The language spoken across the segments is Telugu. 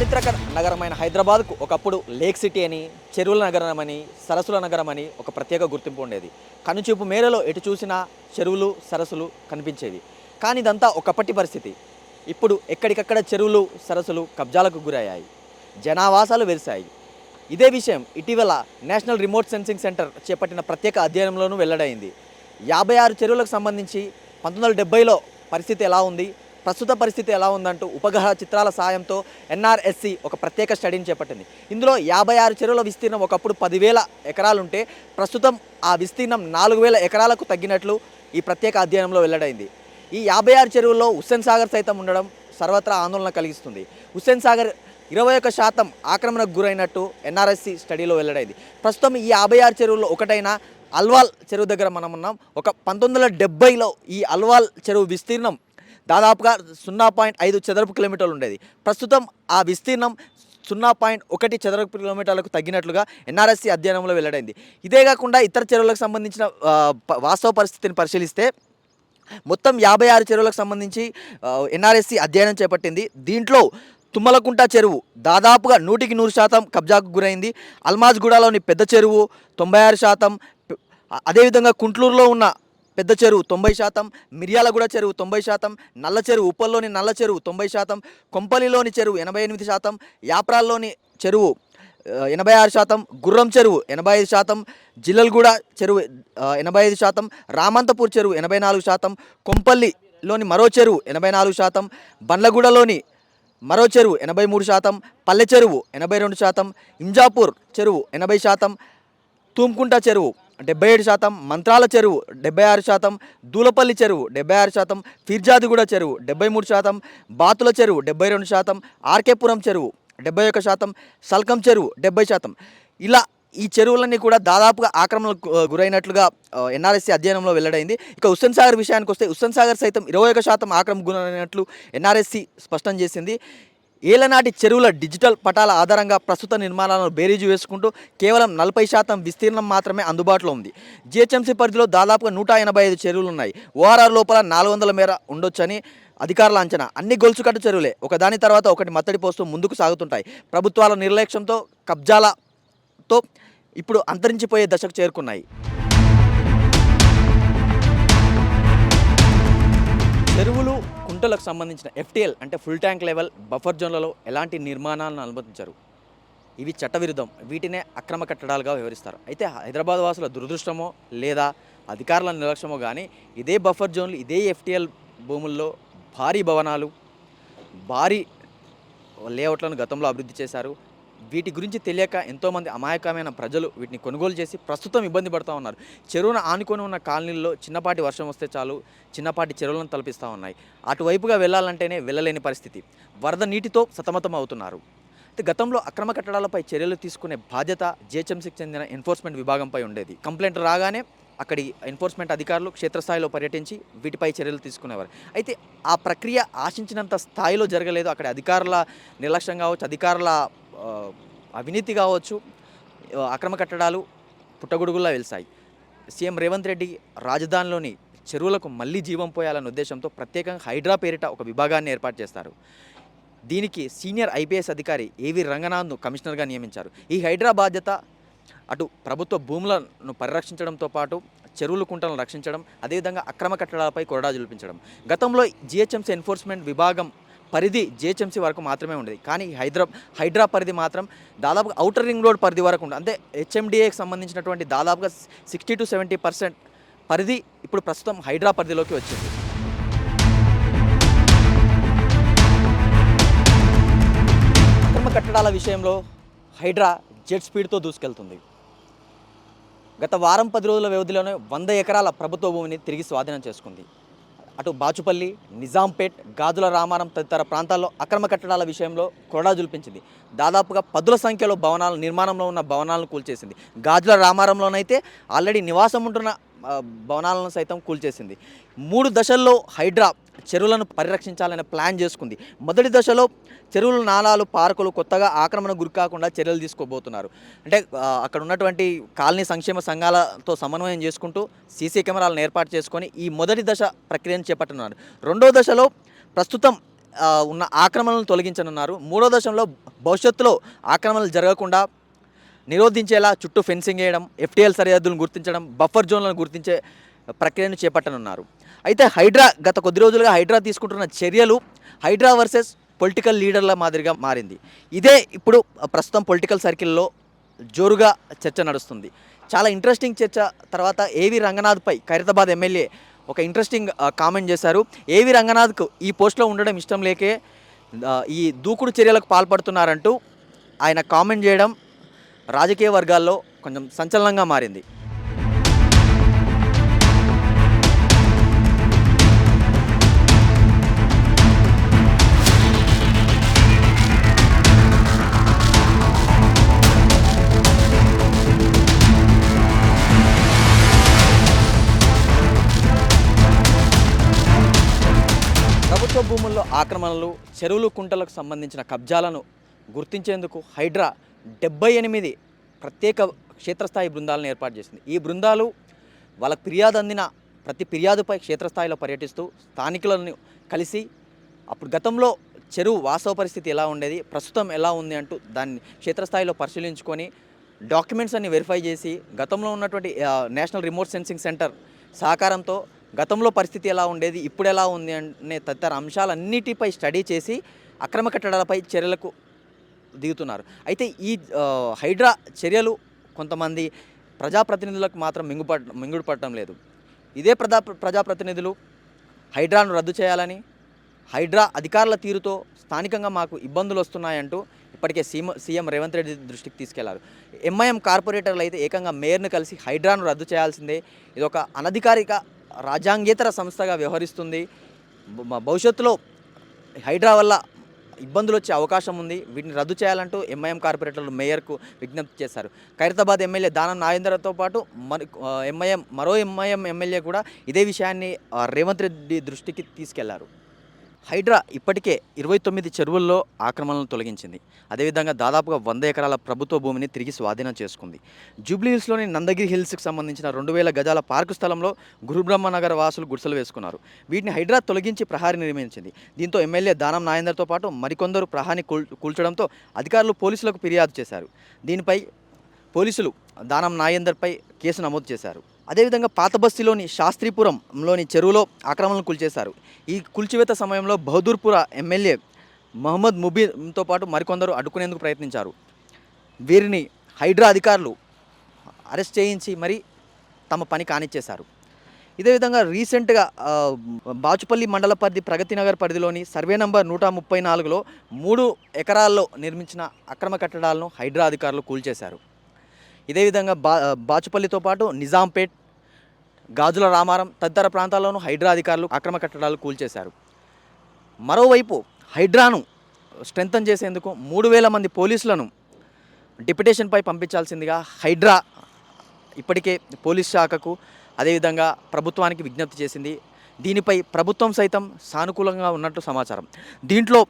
చారిత్రక నగరమైన హైదరాబాద్కు ఒకప్పుడు లేక్ సిటీ అని చెరువుల నగరం అని సరస్సుల నగరం అని ఒక ప్రత్యేక గుర్తింపు ఉండేది. కనుచూపు మేరలో ఎటు చూసినా చెరువులు సరస్సులు కనిపించేవి. కానీ ఇదంతా ఒకప్పటి పరిస్థితి. ఇప్పుడు ఎక్కడికక్కడ చెరువులు సరస్సులు కబ్జాలకు గురయ్యాయి. జనావాసాలు వెలిశాయి ఇదే విషయం ఇటీవల నేషనల్ రిమోట్ సెన్సింగ్ సెంటర్ చేపట్టిన ప్రత్యేక అధ్యయనంలోనూ వెల్లడైంది. యాభై ఆరు చెరువులకు సంబంధించి పంతొమ్మిది వందల పరిస్థితి ఎలా ఉంది? ప్రస్తుత పరిస్థితి ఎలా ఉందంటూ ఉపగ్రహ చిత్రాల సాయంతో ఎన్ఆర్ఎస్సి ఒక ప్రత్యేక స్టడీని చేపట్టింది. ఇందులో యాభై ఆరు చెరువుల విస్తీర్ణం ఒకప్పుడు పదివేల ఎకరాలుంటే ప్రస్తుతం ఆ విస్తీర్ణం నాలుగు వేల ఎకరాలకు తగ్గినట్లు ఈ ప్రత్యేక అధ్యయనంలో వెల్లడైంది. ఈ యాభై ఆరు చెరువుల్లో హుస్సేన్ సాగర్ సైతం ఉండడం సర్వత్రా ఆందోళన కలిగిస్తుంది. హుస్సేన్ సాగర్ ఇరవై ఒక్క శాతం ఆక్రమణకు గురైనట్టు ఎన్ఆర్ఎస్సి స్టడీలో వెల్లడైంది. ప్రస్తుతం ఈ యాభై ఆరు చెరువుల్లో ఒకటైన అల్వాల్ చెరువు దగ్గర మనం ఉన్నాం. ఒక పంతొమ్మిది వందల డెబ్బైలో ఈ అల్వాల్ చెరువు విస్తీర్ణం దాదాపుగా సున్నా పాయింట్ ఐదు చదరపు కిలోమీటర్లు ఉండేది. ప్రస్తుతం ఆ విస్తీర్ణం సున్నా పాయింట్ ఒకటి చదరపు కిలోమీటర్లకు తగ్గినట్లుగా ఎన్ఆర్ఎస్సి అధ్యయనంలో వెల్లడైంది. ఇదే కాకుండా ఇతర చెరువులకు సంబంధించిన వాస్తవ పరిస్థితిని పరిశీలిస్తే మొత్తం యాభై ఆరు చెరువులకు సంబంధించి ఎన్ఆర్ఎస్సి అధ్యయనం చేపట్టింది. దీంట్లో తుమ్మలకుంట చెరువు దాదాపుగా నూటికి నూరు శాతం కబ్జాకు గురైంది. అల్మాజ్గూడలోని పెద్ద చెరువు తొంభై ఆరు శాతం. అదేవిధంగా కుంట్లూరులో ఉన్న పెద్ద చెరువు తొంభై శాతం మిర్యాలగూడ చెరువు తొంభై శాతం నల్ల చెరువు ఉప్పల్లోని నల్ల చెరువు తొంభై శాతం కొంపలిలోని చెరువు ఎనభై ఎనిమిది శాతం యాప్రాల్లోని చెరువు ఎనభై ఆరు శాతం గుర్రం చెరువు ఎనభై ఐదు శాతం జిల్లలగూడ చెరువు ఎనభై ఐదు శాతం రామంతపూర్ చెరువు ఎనభై నాలుగు శాతం కొంపల్లిలోని మరో చెరువు ఎనభై నాలుగు శాతం బండ్లగూడలోని మరో చెరువు ఎనభై మూడు శాతం పల్లె చెరువు ఎనభై రెండు శాతం ఇంజాపూర్ చెరువు ఎనభై శాతం తూమ్కుంట చెరువు డెబ్బై ఏడు శాతం మంత్రాల చెరువు డెబ్బై ఆరు శాతం దూలపల్లి చెరువు డెబ్బై ఆరు శాతం ఫిర్జాదిగూడ చెరువు డెబ్బై మూడు శాతం బాతుల చెరువు డెబ్బై రెండు శాతం ఆర్కేపురం చెరువు డెబ్బై ఒక శాతం సల్కం చెరువు డెబ్బై శాతం. ఇలా ఈ చెరువులన్నీ కూడా దాదాపుగా ఆక్రమణకు గురైనట్లుగా ఎన్ఆర్ఎస్సీ అధ్యయనంలో వెల్లడైంది. ఇక హుస్సేన్ సాగర్ విషయానికి వస్తే హుస్సేన్ సాగర్ సైతం ఇరవై ఒక శాతం ఆక్రమణ గురైనట్లు ఎన్ఆర్ఎస్సీ స్పష్టం చేసింది. ఏలనాటి చెరువుల డిజిటల్ పటాల ఆధారంగా ప్రస్తుత నిర్మాణాలను బేరీజు వేసుకుంటూ కేవలం నలభై శాతం విస్తీర్ణం మాత్రమే అందుబాటులో ఉంది. జిహెచ్ఎంసీ పరిధిలో దాదాపుగా నూట ఎనభై ఐదు చెరువులు ఉన్నాయి ఓఆర్ఆర్ లోపల నాలుగు వందల మేర ఉండొచ్చని అధికారుల అంచనా. అన్ని గొలుసుకట్టు చెరువులే. ఒకదాని తర్వాత ఒకటి మత్తడి పోస్తూ ముందుకు సాగుతుంటాయి. ప్రభుత్వాల నిర్లక్ష్యంతో కబ్జాలతో ఇప్పుడు అంతరించిపోయే దశకు చేరుకున్నాయి. చెరువులు గుంటలకు సంబంధించిన ఎఫ్టీఎల్ అంటే ఫుల్ ట్యాంక్ లెవెల్ బఫర్ జోన్లలో ఎలాంటి నిర్మాణాలను అనుమతించారు. ఇవి చట్టవిరుద్ధం. వీటినే అక్రమ కట్టడాలుగా వివరిస్తారు. అయితే హైదరాబాద్ వాసుల దురదృష్టమో లేదా అధికారుల నిర్లక్ష్యమో కానీ ఇదే బఫర్ జోన్లు ఇదే ఎఫ్టీఎల్ భూముల్లో భారీ భవనాలు భారీ లేఅవుట్లను గతంలో అభివృద్ధి చేశారు. వీటి గురించి తెలియక ఎంతోమంది అమాయకమైన ప్రజలు వీటిని కొనుగోలు చేసి ప్రస్తుతం ఇబ్బంది పడుతూ ఉన్నారు. చెరువును ఆనుకొని ఉన్న కాలనీల్లో చిన్నపాటి వర్షం వస్తే చాలు చిన్నపాటి చెరువులను తలపిస్తూ ఉన్నాయి. అటువైపుగా వెళ్ళాలంటేనే వెళ్ళలేని పరిస్థితి. వరద నీటితో సతమతం అవుతున్నారు అయితే గతంలో అక్రమ కట్టడాలపై చర్యలు తీసుకునే బాధ్యత జిహెచ్ఎంసీకి చెందిన ఎన్ఫోర్స్మెంట్ విభాగంపై ఉండేది. కంప్లైంట్ రాగానే అక్కడి ఎన్ఫోర్స్మెంట్ అధికారులు క్షేత్రస్థాయిలో పర్యటించి వీటిపై చర్యలు తీసుకునేవారు. అయితే ఆ ప్రక్రియ ఆశించినంత స్థాయిలో జరగలేదు. అక్కడ అధికారుల నిర్లక్ష్యం కావచ్చు అధికారుల అవినీతి కావచ్చు అక్రమ కట్టడాలు పుట్టగొడుగుల్లా వెలిసాయి సీఎం రేవంత్ రెడ్డి రాజధానిలోని చెరువులకు మళ్ళీ జీవం పోయాలన్న ఉద్దేశంతో ప్రత్యేకంగా హైడ్రా పేరిట ఒక విభాగాన్ని ఏర్పాటు చేస్తారు. దీనికి సీనియర్ ఐపీఎస్ అధికారి ఏవి రంగనాథ్ను కమిషనర్గా నియమించారు. ఈ హైడ్రా బాధ్యత అటు ప్రభుత్వ భూములను పరిరక్షించడంతో పాటు చెరువులు కుంటలను రక్షించడం అదేవిధంగా అక్రమ కట్టడాలపై కొరడా జులిపించడం. గతంలో జిహెచ్ఎంసీ ఎన్ఫోర్స్మెంట్ విభాగం పరిధి జిహెచ్ఎంసీ వరకు మాత్రమే ఉండేది. కానీ హైదరా హైడ్రా పరిధి మాత్రం దాదాపుగా ఔటర్ రింగ్ రోడ్ పరిధి వరకు ఉంటుంది అంటే హెచ్ఎండిఏకి సంబంధించినటువంటి దాదాపుగా సిక్స్టీ టు సెవెంటీ పర్సెంట్ పరిధి ఇప్పుడు ప్రస్తుతం హైడ్రా పరిధిలోకి వచ్చింది. అక్రమ కట్టడాల విషయంలో హైడ్రా జెట్ స్పీడ్తో దూసుకెళ్తుంది. గత వారం పది రోజుల వ్యవధిలోనే వంద ఎకరాల ప్రభుత్వ భూమిని తిరిగి స్వాధీనం చేసుకుంది. అటు బాచుపల్లి నిజాంపేట్ గాజుల రామారం తదితర ప్రాంతాల్లో అక్రమ కట్టడాల విషయంలో కొరడా జుల్పించింది. దాదాపుగా పదుల సంఖ్యలో భవనాలు నిర్మాణంలో ఉన్న భవనాలను కూల్చేసింది. గాజుల రామారంలోనైతే ఆల్రెడీ నివాసం ఉంటున్న భవనాలను సైతం కూల్చేసింది. మూడు దశల్లో హైడ్రా చెరువులను పరిరక్షించాలనే ప్లాన్ చేసుకుంది. మొదటి దశలో చెరువులు నాలాలు పార్కులు కొత్తగా ఆక్రమణ గురికాకుండా చర్యలు తీసుకోబోతున్నారు. అంటే అక్కడ ఉన్నటువంటి కాలనీ సంక్షేమ సంఘాలతో సమన్వయం చేసుకుంటూ సీసీ కెమెరాలను ఏర్పాటు చేసుకొని ఈ మొదటి దశ ప్రక్రియను చేపట్టనున్నారు. రెండో దశలో ప్రస్తుతం ఉన్న ఆక్రమణలను తొలగించనున్నారు. మూడో దశలో భవిష్యత్తులో ఆక్రమణలు జరగకుండా నిరోధించేలా చుట్టూ ఫెన్సింగ్ వేయడం ఎఫ్టీఎల్ సరిహద్దులను గుర్తించడం బఫర్ జోన్లను గుర్తించే ప్రక్రియను చేపట్టనున్నారు. అయితే హైడ్రా గత కొద్ది రోజులుగా హైడ్రా తీసుకుంటున్న చర్యలు హైడ్రా వర్సెస్ పొలిటికల్ లీడర్ల మాదిరిగా మారింది. ఇదే ఇప్పుడు ప్రస్తుతం పొలిటికల్ సర్కిల్లో జోరుగా చర్చ నడుస్తుంది. చాలా ఇంట్రెస్టింగ్ చర్చ తర్వాత ఏవి రంగనాథ్పై ఖైరతాబాద్ ఎమ్మెల్యే ఒక ఇంట్రెస్టింగ్ కామెంట్ చేశారు. ఏవి రంగనాథ్కు ఈ పోస్ట్లో ఉండడం ఇష్టం లేకే ఈ దూకుడు చర్యలకు పాల్పడుతున్నారంటూ ఆయన కామెంట్ చేయడం రాజకీయ వర్గాల్లో కొంచెం సంచలనంగా మారింది. ప్రభుత్వ భూముల్లో ఆక్రమణలు చెరువులు కుంటలకు సంబంధించిన కబ్జాలను గుర్తించేందుకు హైడ్రా డెబ్బై ఎనిమిది ప్రత్యేక క్షేత్రస్థాయి బృందాలను ఏర్పాటు చేసింది. ఈ బృందాలు వాళ్ళకు ఫిర్యాదు అందిన ప్రతి ఫిర్యాదుపై క్షేత్రస్థాయిలో పర్యటిస్తూ స్థానికులను కలిసి అప్పుడు గతంలో చెరువు వాస్తవ పరిస్థితి ఎలా ఉండేది ప్రస్తుతం ఎలా ఉంది అంటూ దాన్ని క్షేత్రస్థాయిలో పరిశీలించుకొని డాక్యుమెంట్స్ అన్ని వెరిఫై చేసి గతంలో ఉన్నటువంటి నేషనల్ రిమోట్ సెన్సింగ్ సెంటర్ సహకారంతో గతంలో పరిస్థితి ఎలా ఉండేది ఇప్పుడు ఎలా ఉంది అనే తదితర అంశాలన్నిటిపై స్టడీ చేసి అక్రమ కట్టడాలపై చర్యలకు దిగుతున్నారు. అయితే ఈ హైడ్రా చర్యలు కొంతమంది ప్రజాప్రతినిధులకు మాత్రం మింగుపడ మింగుడుపడటం లేదు. ఇదే ప్రజా ప్రజాప్రతినిధులు హైడ్రాను రద్దు చేయాలని హైడ్రా అధికారుల తీరుతో స్థానికంగా మాకు ఇబ్బందులు వస్తున్నాయంటూ ఇప్పటికే సీఎం సీఎం రేవంత్ రెడ్డి దృష్టికి తీసుకెళ్ళారు. ఎంఐఎం కార్పొరేటర్లు అయితే ఏకంగా మేయర్ను కలిసి హైడ్రాను రద్దు చేయాల్సిందే. ఇది ఒక అనధికారిక రాజ్యాంగేతర సంస్థగా వ్యవహరిస్తుంది. భవిష్యత్తులో హైడ్రా వల్ల ఇబ్బందులు వచ్చే అవకాశం ఉంది. వీటిని రద్దు చేయాలంటూ ఎంఐఎం కార్పొరేటర్లు మేయర్కు విజ్ఞప్తి చేశారు. ఖైరతాబాద్ ఎమ్మెల్యే దానం నాగేంద్రతో పాటు మరి ఎంఐఎం మరో ఎంఐఎం ఎమ్మెల్యే కూడా ఇదే విషయాన్ని రేవంత్ రెడ్డి దృష్టికి తీసుకెళ్ళారు. హైడ్రా ఇప్పటికే ఇరవై తొమ్మిది చెరువుల్లో ఆక్రమణలను తొలగించింది. అదేవిధంగా దాదాపుగా వంద ఎకరాల ప్రభుత్వ భూమిని తిరిగి స్వాధీనం చేసుకుంది. జూబ్లీ హిల్స్లోని నందగిరి హిల్స్కి సంబంధించిన రెండు వేల గజాల పార్కు స్థలంలో గురుబ్రహ్మనగర్ వాసులు గుడిసెలు వేసుకున్నారు. వీటిని హైడ్రా తొలగించి ప్రహారీ నిర్మించింది. దీంతో ఎమ్మెల్యే దానం నాయందర్తో పాటు మరికొందరు ప్రహారీ కూల్ కూల్చడంతో అధికారులు పోలీసులకు ఫిర్యాదు చేశారు. దీనిపై పోలీసులు దానం నాయందర్పై కేసు నమోదు చేశారు. అదేవిధంగా పాత బస్తీలోని శాస్త్రీపురంలోని చెరువులో ఆక్రమణలు కూల్చేశారు. ఈ కూల్చివేత సమయంలో బహదూర్పుర ఎమ్మెల్యే మహమ్మద్ ముబీన్తో పాటు మరికొందరు అడ్డుకునేందుకు ప్రయత్నించారు. వీరిని హైడ్రా అధికారులు అరెస్ట్ చేయించి మరి తమ పని కానిచ్చేశారు. ఇదే విధంగా రీసెంట్గా బాచుపల్లి మండల పరిధి ప్రగతి నగర్ పరిధిలోని సర్వే నంబర్ నూట ముప్పై నాలుగులో మూడు ఎకరాల్లో నిర్మించిన అక్రమ కట్టడాలను హైడ్రా అధికారులు కూల్చేశారు. ఇదే విధంగా బా బాచుపల్లితో పాటు నిజాంపేట్ గాజుల రామారం తదితర ప్రాంతాల్లోనూ హైడ్రా అధికారులు అక్రమ కట్టడాలు కూల్చేశారు. మరోవైపు హైడ్రాను స్ట్రెంగ్తన్ చేసేందుకు మూడు వేల మంది పోలీసులను డిప్యుటేషన్పై పంపించాల్సిందిగా హైడ్రా ఇప్పటికే పోలీస్ శాఖకు అదేవిధంగా ప్రభుత్వానికి విజ్ఞప్తి చేసింది. దీనిపై ప్రభుత్వం సైతం సానుకూలంగా ఉన్నట్టు సమాచారం. దీంట్లో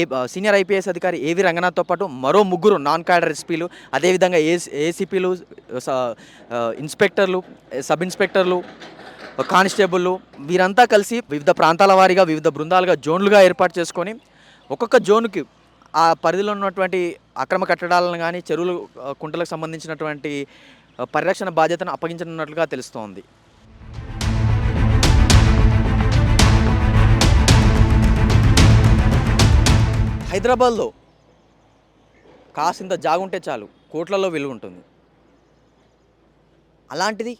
ఏ సీనియర్ ఐపీఎస్ అధికారి ఏవి రంగనాథ్తో పాటు మరో ముగ్గురు నాన్ క్యాడర్ ఎస్పీలు అదేవిధంగా ఏ ఏసీపీలు ఇన్స్పెక్టర్లు సబ్ ఇన్స్పెక్టర్లు కానిస్టేబుల్లు వీరంతా కలిసి వివిధ ప్రాంతాల వారీగా వివిధ బృందాలుగా జోన్లుగా ఏర్పాటు చేసుకొని ఒక్కొక్క జోన్కి ఆ పరిధిలో ఉన్నటువంటి అక్రమ కట్టడాలను కానీ చెరువులు కుంటలకు సంబంధించినటువంటి పరిరక్షణ బాధ్యతను అప్పగించనున్నట్లుగా తెలుస్తోంది. హైదరాబాద్లో కాసింత జాగుంటే చాలు కోట్లలో విలువ ఉంటుంది. అలాంటిది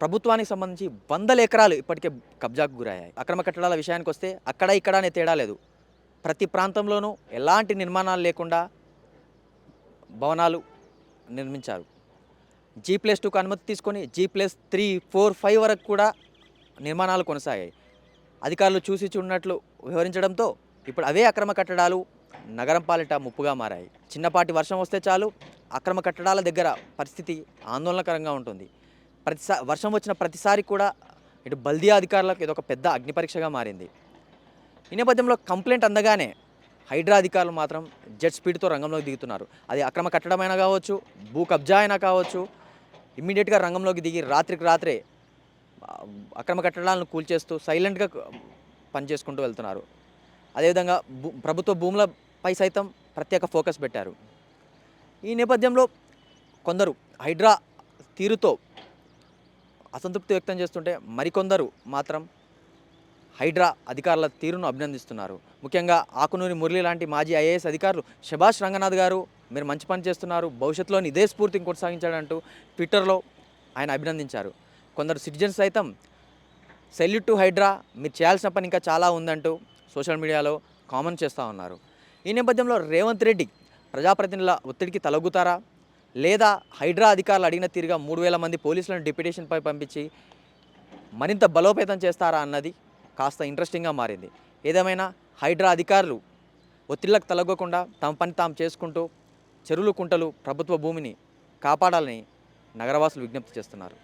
ప్రభుత్వానికి సంబంధించి వందల ఎకరాలు ఇప్పటికే కబ్జాకు గురయ్యాయి. అక్రమ కట్టడాల విషయానికి వస్తే అక్కడ ఇక్కడ అనే తేడా లేదు. ప్రతి ప్రాంతంలోనూ ఎలాంటి నిర్మాణాలు లేకుండా భవనాలు నిర్మించారు. జీ ప్లస్ టూకు అనుమతి తీసుకొని G plus three four five వరకు కూడా నిర్మాణాలు కొనసాగాయి. అధికారులు చూసి చూడనట్లు వివరించడంతో ఇప్పుడు అవే అక్రమ కట్టడాలు నగరం పాలిట ముప్పుగా మారాయి. చిన్నపాటి వర్షం వస్తే చాలు అక్రమ కట్టడాల దగ్గర పరిస్థితి ఆందోళనకరంగా ఉంటుంది. ప్రతిసా వర్షం వచ్చిన ప్రతిసారి కూడా ఇటు బల్దియా అధికారులకు ఇది ఒక పెద్ద అగ్నిపరీక్షగా మారింది. ఈ నేపథ్యంలో కంప్లైంట్ అందగానే హైడ్రా అధికారులు మాత్రం జెట్ స్పీడ్తో రంగంలోకి దిగుతున్నారు. అది అక్రమ కట్టడమైనా కావచ్చు భూ కబ్జా అయినా కావచ్చు ఇమ్మీడియట్గా రంగంలోకి దిగి రాత్రికి రాత్రే అక్రమ కట్టడాలను కూల్చేస్తూ సైలెంట్గా పనిచేసుకుంటూ వెళ్తున్నారు. అదేవిధంగా భూ ప్రభుత్వ భూములపై సైతం ప్రత్యేక ఫోకస్ పెట్టారు. ఈ నేపథ్యంలో కొందరు హైడ్రా తీరుతో అసంతృప్తి వ్యక్తం చేస్తుంటే మరికొందరు మాత్రం హైడ్రా అధికారుల తీరును అభినందిస్తున్నారు. ముఖ్యంగా ఆకునూరి మురళి లాంటి మాజీ ఐఏఎస్ అధికారులు శభాష్ రంగనాథ్ గారు మీరు మంచి పని చేస్తున్నారు భవిష్యత్తులోని ఇదే స్ఫూర్తిని కొనసాగించాడంటూ ట్విట్టర్లో ఆయన అభినందించారు. కొందరు సిటిజన్స్ సైతం సెల్యూట్ టు హైడ్రా మీరు చేయాల్సిన పని ఇంకా చాలా ఉందంటూ సోషల్ మీడియాలో కామెంట్ చేస్తూ ఉన్నారు. ఈ నేపథ్యంలో రేవంత్ రెడ్డి ప్రజాప్రతినిధుల ఒత్తిడికి తలొగ్గుతారా? లేదా హైడ్రా అధికారులు అడిగిన తీరుగా మూడు వేల మంది పోలీసులను డిప్యుటేషన్పై పంపించి మరింత బలోపేతం చేస్తారా అన్నది కాస్త ఇంట్రెస్టింగ్గా మారింది. ఏదేమైనా హైడ్రా అధికారులు ఒత్తిళ్ళకు తలగకుండా తమ పని తాము చేసుకుంటూ చెరువులు కుంటలు ప్రభుత్వ భూమిని కాపాడాలని నగరవాసులు విజ్ఞప్తి చేస్తున్నారు.